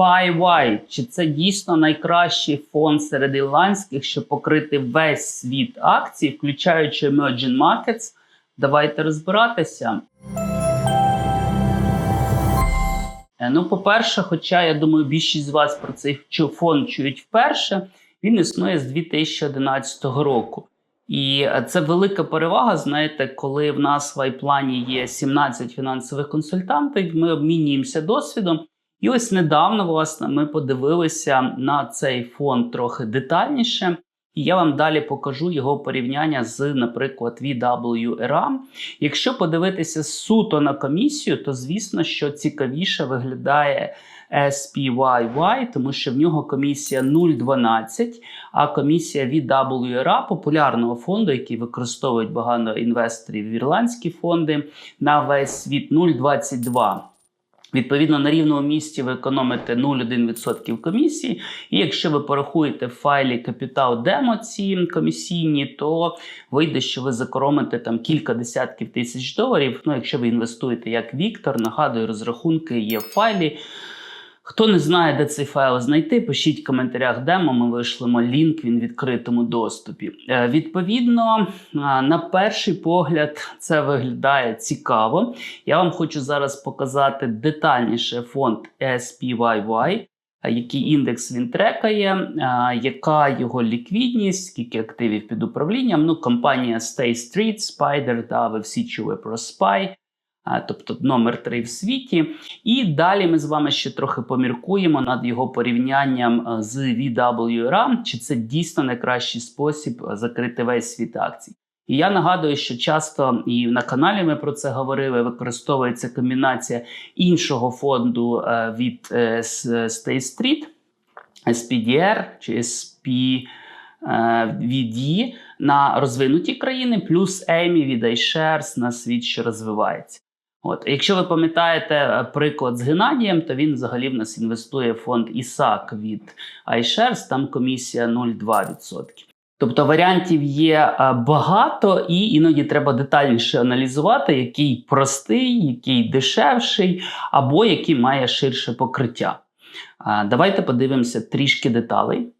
PyY. Чи це дійсно найкращий фонд серед ірландських, щоб покрити весь світ акцій, включаючи Emerging Markets? Давайте розбиратися. Е, Ну, по-перше, хоча я думаю, більшість з вас про цей фонд чують вперше, він існує з 2011 року. І е, це велика перевага. Знаєте, коли в нас в айплані є 17 фінансових консультантів, ми обмінюємося досвідом. І ось недавно, власне, ми подивилися на цей фонд трохи детальніше. І я вам далі покажу його порівняння з, наприклад, VWRA. Якщо подивитися суто на комісію, то звісно, що цікавіше виглядає SPYY, тому що в нього комісія 0,12, а комісія VWRA, популярного фонду, який використовують багато інвесторів в ірландські фонди, на весь світ 0,22. Відповідно, на рівному місці ви економите 0,1% комісії. І якщо ви порахуєте в файлі капітал демо ці комісійні, то вийде, що ви закоромите там кілька десятків тисяч доларів. Ну, якщо ви інвестуєте як Віктор, нагадую, розрахунки є в файлі. Хто не знає, де цей файл знайти, пишіть в коментарях демо, ми вишлемо лінк, він в відкритому доступі. Е, відповідно, е, на перший погляд, це виглядає цікаво. Я вам хочу зараз показати детальніше фонд SPYY, е, який індекс він трекає, яка його ліквідність, скільки активів під управлінням. Ну, компанія Stay Street, Spider, да, ви всі чули про SPY. А, Тобто номер 3 в світі. І далі ми з вами ще трохи поміркуємо над його порівнянням е, з VWRA, чи це дійсно найкращий спосіб е, закрити весь світ акцій. І я нагадую, що часто і на каналі ми про це говорили. Використовується комбінація іншого фонду е, від е, Stay Street, SPDR чи SPVD на розвинуті країни, плюс EMI від iShares на світ, що розвивається. От, якщо ви пам'ятаєте е, приклад з Геннадієм, то він взагалі в нас інвестує в фонд ІСАК від iShares, там комісія 0,2%. Тобто варіантів є е, багато, і іноді треба детальніше аналізувати, який простий, який дешевший, або який має ширше покриття. Е, Давайте подивимося трішки деталей.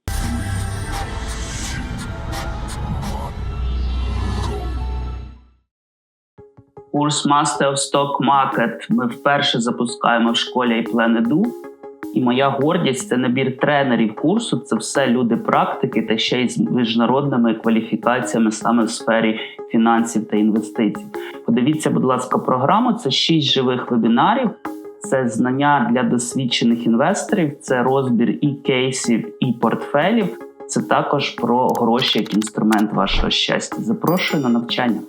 Курс Master of Stock Market ми вперше запускаємо в школі iPlan.edu. І моя гордість це набір тренерів курсу. Це все люди практики та ще й з міжнародними кваліфікаціями саме в сфері фінансів та інвестицій. Подивіться, будь ласка, програму. Це шість живих вебінарів. Це знання для досвідчених інвесторів, це розбір і кейсів, і портфелів. Це також про гроші як інструмент вашого щастя. Запрошую на навчання.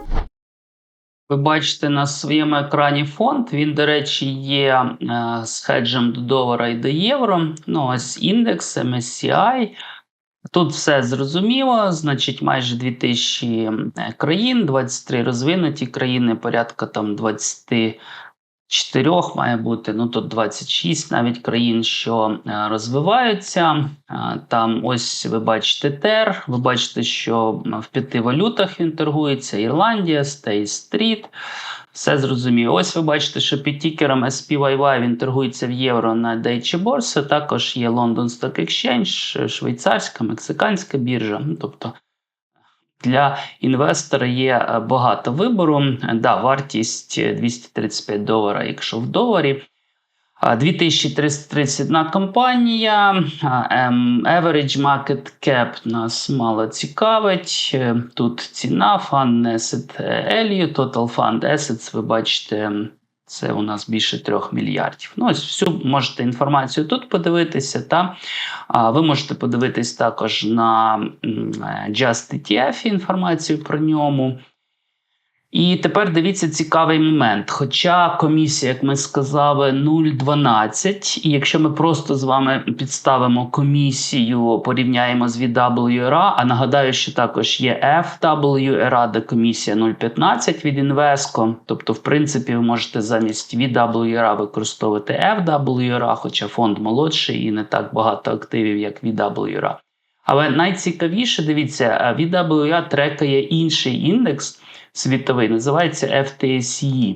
Ви бачите на своєму екрані фонд. Він, до речі, є е, з хеджем до долара і до євро. Ну, ось індекс MSCI. Тут все зрозуміло. Значить, майже 2000 країн, 23 розвинуті країни, порядка там 24 має бути, ну тут 26 навіть країн, що е, розвиваються. Е, Там ось ви бачите ТЕР, ви бачите, що в п'яти валютах він торгується: Ірландія, Стей Стріт. Все зрозуміло. Ось ви бачите, що під тікером SPYY він торгується в євро на Deutsche Börse. Також є London Stock Exchange, швейцарська, мексиканська біржа. Ну, Тобто для інвестора є е, багато вибору. Е, Да, вартість е, 235 доларів, якщо в доларі. 2331 компанія. ем, Average market cap нас мало цікавить. Е, Тут ціна, Fund Asset Value, Total Fund Assets, ви бачите, це у нас більше 3 мільярдів. Ну, ось всю можете інформацію тут подивитися. Та ви можете подивитись також на е, Just ETF інформацію про ньому. І тепер дивіться цікавий момент. Хоча комісія, як ми сказали, 0,12, і якщо ми просто з вами підставимо комісію, порівняємо з VWRA, а нагадаю, що також є FWRA, де комісія 0,15 від Invesco, тобто, в принципі, ви можете замість VWRA використовувати FWRA, хоча фонд молодший і не так багато активів, як VWRA. Але найцікавіше, дивіться, VWRA трекає інший індекс. Світовий, називається FTSE.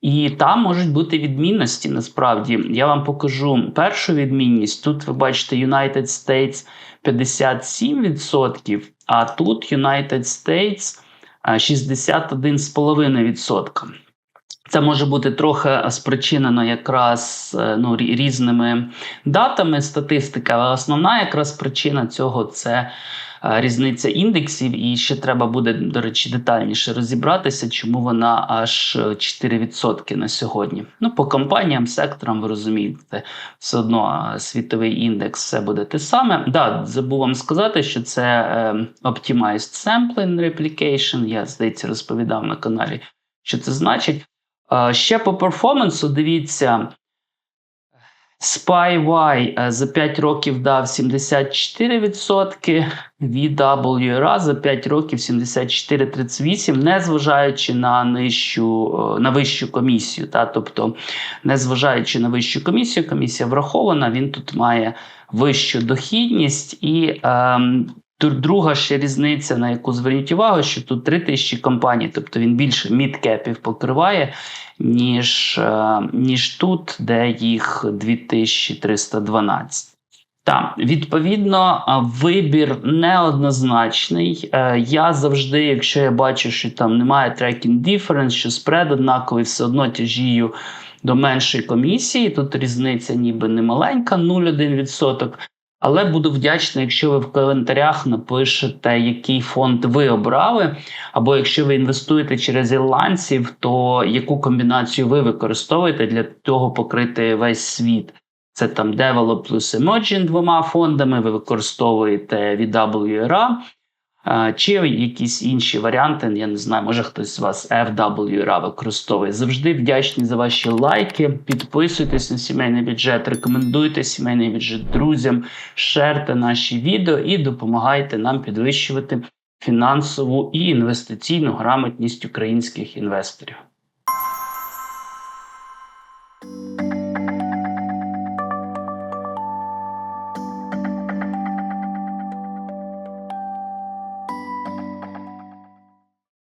І там можуть бути відмінності. Насправді я вам покажу першу відмінність. Тут ви бачите United States 57%, а тут United States а, 61,5%. Це може бути трохи спричинено якраз е, ну, різними датами статистики, але основна якраз причина цього це е, різниця індексів. І ще треба буде, до речі, детальніше розібратися, чому вона аж е, 4% на сьогодні. Ну, по компаніям, секторам, ви розумієте, все одно е, світовий індекс все буде те саме. Да, забув вам сказати, що це Optimized Sampling Replication. Я, здається, розповідав на каналі, що це значить. Е, Ще по перформансу, дивіться, SpyY е, за 5 років дав 74%, VWRA за 5 років 74,38%, незважаючи на нижчу, е, на вищу комісію. Та, тобто, незважаючи на вищу комісію, комісія врахована, він тут має вищу дохідність і. ем, Тут друга ще різниця, на яку зверніть увагу, що тут 3 тисячі компаній, тобто він більше мідкепів покриває, ніж, е, ніж тут, де їх 2312. Так, відповідно, вибір неоднозначний. Е, Я завжди, якщо я бачу, що там немає tracking difference, що спред однаковий, все одно тяжію до меншої комісії. Тут різниця ніби не маленька, 0,1%. Але буду вдячний, якщо ви в коментарях напишете, який фонд ви обрали. Або якщо ви інвестуєте через ірландців, то яку комбінацію ви використовуєте для того покрити весь світ. Це там Develop плюс Emerging двома фондами, ви використовуєте VWRA, чи якісь інші варіанти. Я не знаю, може хтось з вас FWRA використовує. Завжди вдячні за ваші лайки. Підписуйтесь на сімейний бюджет, рекомендуйте сімейний бюджет друзям, шерте наші відео і допомагайте нам підвищувати фінансову і інвестиційну грамотність українських інвесторів.